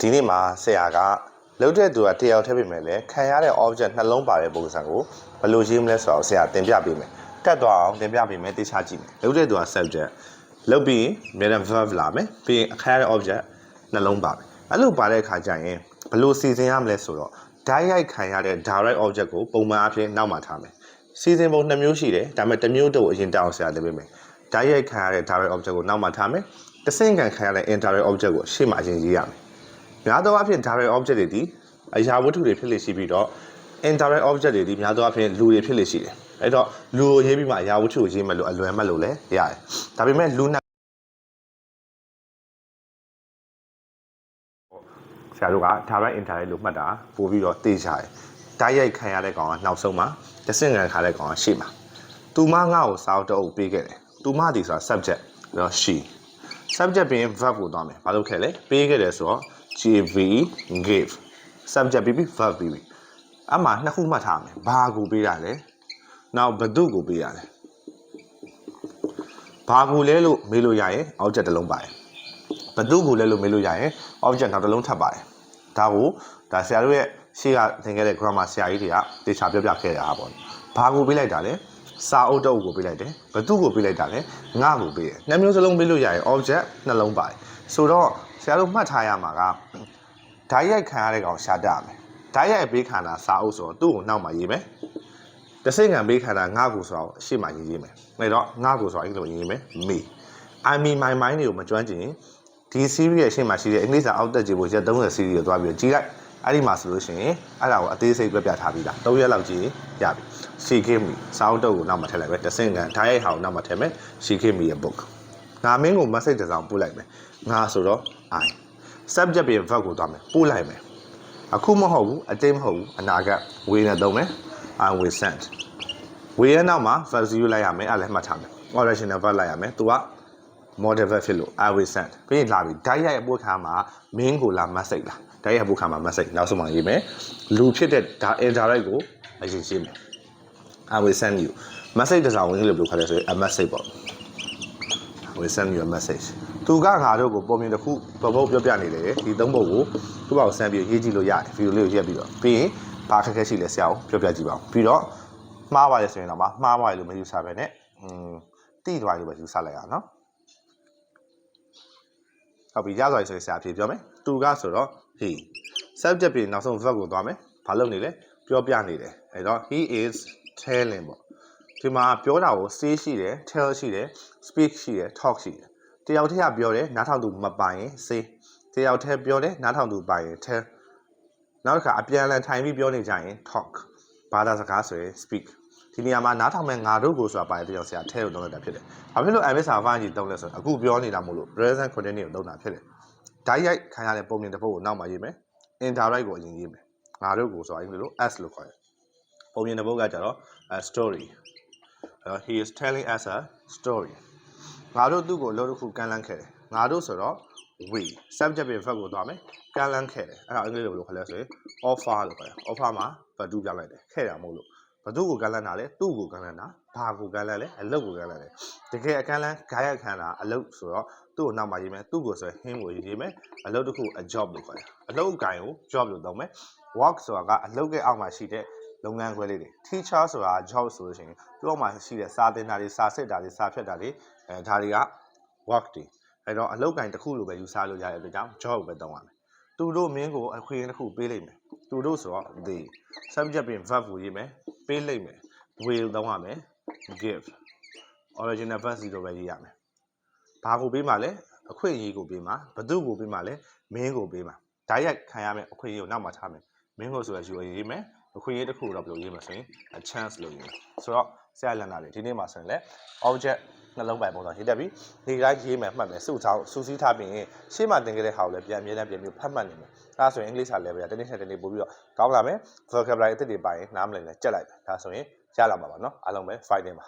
ဒီနေ့မှာဆရာကလုံးတဲ့သူကတယောက်ထည့်ပေးမယ်လေခံရတဲ့ object နှလုံးပါတဲ့ပုံစံကိုဘယ်လိုရေးမလဲဆိုတော့ဆရာတင်ပြပေးမယ်တက်သွားအောင်တင်ပြပေးမယ်တေချာကြည့်မယ်လုံးတဲ့သူက subject လုပ်ပြီးရင် main verb လာမယ်ပြီးရင်ခံရတဲ့ object နှလုံးပါမယ်အဲ့လိုပါတဲ့အခါကျရင်ဘယ်လိုစီစဉ်ရမလဲဆိုတော့ direct ခံရတဲ့ direct object ကိုပုံမှန်အဖြစ်နောက်မှာထားမယ်စီစဉ်ပုံနှစ်မျိုးရှိတယ်ဒါပေမဲ့တစ်မျိုးတော့အရင်တောင်းဆရာတင်ပေးမယ် direct ခံရတဲ့ direct object ကိုနောက်မှာထားမယ်တစ်ဆင့်ခံခံရတဲ့ indirect object ကိုရှေ့မှာအရင်ရေးရမယ် များသောအားဖြင့် direct object တွေဒီအရာဝတ္ထုတွေဖြစ်လေရှိပြီးတော့ indirect object တွေဒီများသောအားဖြင့်လူတွေဖြစ်လေရှိတယ်အဲ့တော့လူကိုရေးပြီးမှအရာဝတ္ထုကိုရေးမယ်လို့အလွယ်မှတ်လို့လည်းရတယ်ဒါပေမဲ့လူနှစ်ဆရာတို့က direct indirect လို့မှတ်တာပို့ပြီးတော့သိကြတယ်တိုက်ရိုက်ခံရတဲ့ကောင်ကနောက်ဆုံးမှာတစ်ဆင့်ခံခါတဲ့ကောင်ကရှေ့မှာသူမငါ့ကိုစာအုပ်တအုပ်ပေးခဲ့တယ်။သူမဒီဆိုတာ subject ပြီးတော့ she subject ပြီးရင် verb ကိုသွားမယ်။ဘာလို့ခဲ့လဲ။ပေးခဲ့တယ်ဆိုတော့ give gave subject ပြီးပြီး verb ပြီးပြီ။အမှနှစ်ခုမှတ်ထားမယ်။ဘာကိုပေးတာလဲ။နောက်ဘသူကိုပေးတာလဲ။ဘာကိုလဲလို့မေးလို့ရရင် object တစ်လုံးပါတယ်။ဘသူကိုလဲလို့မေးလို့ရရင် object နောက်တစ်လုံးထပ်ပါတယ်။ဒါကိုဒါဆရာတို့ရဲ့ရှေ့ကသင်ခဲ့တဲ့ grammar ဆရာကြီးတွေကတေချာပြောပြခဲ့တာပါ။ဘာကိုပေးလိုက်တာလဲ။စာအုပ်တုပ်ကိုပေးလိုက်တယ်။ဘသူကိုပေးလိုက်တာလဲ။ငါကိုပေးတယ်။နှစ်မျိုးစလုံးပေးလို့ရရင် object နှလုံးပါတယ်။ဆိုတော့ဆ ရာတို့မှတ်ထားရမှာကဓာတ်ရိုက်ခံရတဲ့ကောင်ရှာတတ်ရမယ်။ဓာတ်ရိုက်ပေးခံတာစာအုပ်ဆိုတော့သူ့ကိုနောက်မှရေးမယ်။တစ်စိတ်ငံပေးခံတာငါကိုဆိုတော့အရှိမှရေးရေးမယ်။အဲ့တော့ငါကိုဆိုတော့အင်္ဂလိပ်ရေးရေးမယ်။ me I mean my mind တွေကိုမကျွမ်းကျင်ရင်ဒီ series ရဲ့အရှိမှရှိတဲ့အင်္ဂလိပ်စာအောက်တက်ကြည့်ဖို့ရက်30 series ကိုသွားပြီးတော့ကြည့်လိုက်အဲ့ဒီမှာဆိုလို့ရှိရင်အဲ့ဒါကိုအသေးစိတ်ပြပြထားပြီးသား၃ရက်လောက်ကြည့်ရပြီ she gave me စာအုပ်တုပ်ကိုနောက်မှာထည့်လိုက်ပဲတစ်စင်ကန်ဓာတ်ရိုက်ဟာကိုနောက်မှာထည့်မယ် she gave me a book ငါမင်းကို message တစ်စောင်ပို့လိုက်မယ်ငါဆိုတော့ I subject ပြင် verb ကိုသွားမယ်ပို့လိုက်မယ်အခုမဟုတ်ဘူးအတိတ်မဟုတ်ဘူးအနာဂတ် we နဲ့သုံးမယ် I will send we ရဲ့နောက်မှာ verb 0လိုက်ရမယ်အဲ့လည်းမှတ်ထားမယ် original verb လိုက်ရမယ်သူက model verb ဖြစ်လို့ I will send ပြီးရင်လာပြီဓာတ်ရိုက်အပို့ခါမှာမင်းကိုလာ message လာဓာတ်ရိုက်အပို့ခါမှာ message နောက်ဆုံးမှရေးမယ်လူဖြစ်တဲ့ဒါ indirect ကိုအရင်ရေးမယ် I will send you message တစ်စောင်ဝင်လို့ဘယ်လိုခေါ်လဲဆိုရင် a message ပေါ့ I will send you a message သူကငါတို့ကိုပုံမြင်တစ်ခုပုံပုံပြောပြနေတယ်ဒီသုံးပုံကိုသူ့ဘာကို send ပြီးရေးကြည့်လို့ရတယ်ဗီဒီယိုလေးကိုရက်ပြီးတော့ပြီးရင်ဘာခက်ခဲရှိလဲဆရာကိုပြောပြကြည့်ပါဦးပြီးတော့မှားပါလေဆိုရင်တော့မှားပါလေလို့မယူဆပဲနဲ့อืมတိသွားလို့ပဲယူဆလိုက်အောင်နော်ဟုတ်ပြီရသွားပြီဆိုရင်ဆရာအဖြေပြောမယ်သူကဆိုတော့ he subject ပြင်နောက်ဆုံး verb ကိုသွားမယ်ဘာလုပ်နေလဲပြောပြနေတယ်အဲတော့ he is telling ပေါ့ဒီမှာပြောတာကို say ရှိတယ် tell ရှိတယ် speak ရှိတယ် talk ရှိတယ် တယောက်တည်းကပြောတယ်နားထောင်သူမပိုင်ရင် say တယောက်တည်းပြောတယ်နားထောင်သူပိုင်ရင် tell နောက်တစ်ခါအပြန်အလှန်ထိုင်ပြီးပြောနေကြရင် talk ဘာသာစကားဆိုရင် speak ဒီနေရာမှာနားထောင်မဲ့ငါတို့ကိုဆိုတာပါတယ်တယောက်ဆရာထဲကိုသုံးလိုက်တာဖြစ်တယ်။ဘာဖြစ်လို့ MS စာဖိုင်ကြီးသုံးလဲဆိုတော့အခုပြောနေတာမို့လို့ present continuous ကိုသုံးတာဖြစ်တယ်။ဓာတ်ရိုက်ခံရတဲ့ပုံမြင်တစ်ပုဒ်ကိုနောက်မှရေးမယ်။ indirect ကိုအရင်ရေးမယ်။ငါတို့ကိုဆိုတာအင်္ဂလိပ်လို as လို့ခေါ်တယ်။ပုံမြင်တစ်ပုဒ်ကကြတော့ a story ။အဲတော့ he is telling us a story ။ ငါတို့သူ့ကိုအလုပ်တစ်ခုကမ်းလှမ်းခဲ့တယ်။ငါတို့ဆိုတော့ we subject ပြင် verb ကိုသွားမယ်။ကမ်းလှမ်းခဲ့တယ်။အဲ့ဒါအင်္ဂလိပ်လိုဘယ်လိုခေါ်လဲဆိုရင် offer လို့ခေါ်တယ်။ offer မှာ verb ပြောင်းလိုက်တယ်။ခဲ့တာမဟုတ်လို့ဘသူ့ကိုကမ်းလှမ်းတာလဲသူ့ကိုကမ်းလှမ်းတာဘာကိုကမ်းလှမ်းလဲအလုတ်ကိုကမ်းလှမ်းတယ်တကယ်အကမ်းလှမ်းဂိုင်းရခမ်းတာအလုတ်ဆိုတော့သူ့ကိုနောက်မှရေးမယ်သူ့ကိုဆိုရင် him ကိုရေးမယ်အလုတ်တစ်ခုအ job လို့ခေါ်တယ်အလုတ်အကင်ကို job လို့သုံးမယ် work ဆိုတာကအလုတ်ရဲ့အောက်မှာရှိတဲ့ လုပ်ငန်းခွဲလေးတွေ teacher ဆိုတာ job ဆိုလို့ရှိရင်သူ့အောက်မှာရှိတဲ့စာသင်တာတွေစာစစ်တာတွေစာဖြတ်တာတွေအဲဒါတွေက work တွေအဲတော့အလုတ်ကင်တစ်ခုလိုပဲယူဆလို့ရတဲ့အတွက်ကြောင့် job ကိုပဲသုံးရမယ်သူတို့မင်းကိုအခွင့်အရေးတစ်ခုပေးလိုက်မယ်သူတို့ဆိုတော့ they subject ပြင် verb ကိုရေးမယ်ပေးလိုက်မယ် will သုံးရမယ် give original verb 0ပဲရေးရမယ်ဘာကိုပေးမှလဲအခွင့်အရေးကိုပေးမှာဘသူကိုပေးမှလဲမင်းကိုပေးမှာဓာတ်ရိုက်ခံရမယ်အခွင့်အရေးကိုနောက်မှထားမယ်မင်းကိုဆိုရယူရေးမယ် အခွင့်အရေးတစ်ခုတော့ဘယ်လိုရေးမလဲဆိုရင် a chance လို့ရေးမယ်ဆိုတော့ဆရာလန်နာတွေဒီနေ့မှာဆိုရင်လဲ object နှလုံးပိုင်ပုံစံရေးတက်ပြီးဒီတိုင်းရေးမယ်မှတ်မယ်စုချောင်းစူးစီးထားပြီးရင်ရှေ့မှာသင်ခဲ့တဲ့ဟာကိုလည်းပြန်အမြဲတမ်းပြန်ပြီးဖတ်မှတ်နေမယ်ဒါဆိုရင်အင်္ဂလိပ်စာ level ကတနေ့ဆက်တနေ့ပို့ပြီးတော့ကောင်းလာမယ် vocabulary အသစ်တွေပိုင်ရင်နားမလည်လဲကြက်လိုက်မယ်ဒါဆိုရင်ရလာမှာပါเนาะအားလုံးပဲ fighting ပါ